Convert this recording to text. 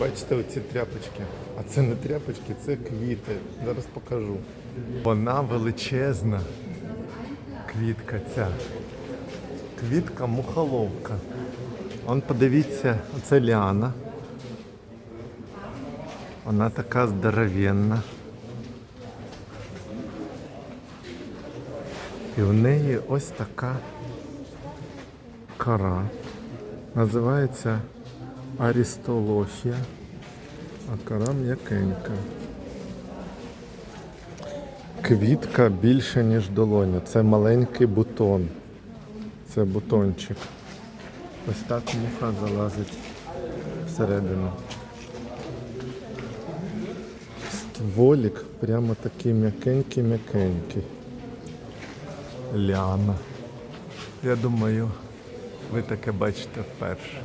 Бачите оці тряпочки? А це не тряпочки, це квіти. Зараз покажу. Вона величезна. Квітка ця. Квітка мухоловка. Он подивіться, оце ліана. Вона така здоровенна. І в неї ось така кора. Називається Арістолохія. А кора м'якенька. Квітка більше, ніж долоня. Це маленький бутон. Це бутончик. Ось так муха залазить всередину. Стволік прямо такий м'якенький-м'якенький. Ляна. Я думаю, ви таке бачите вперше.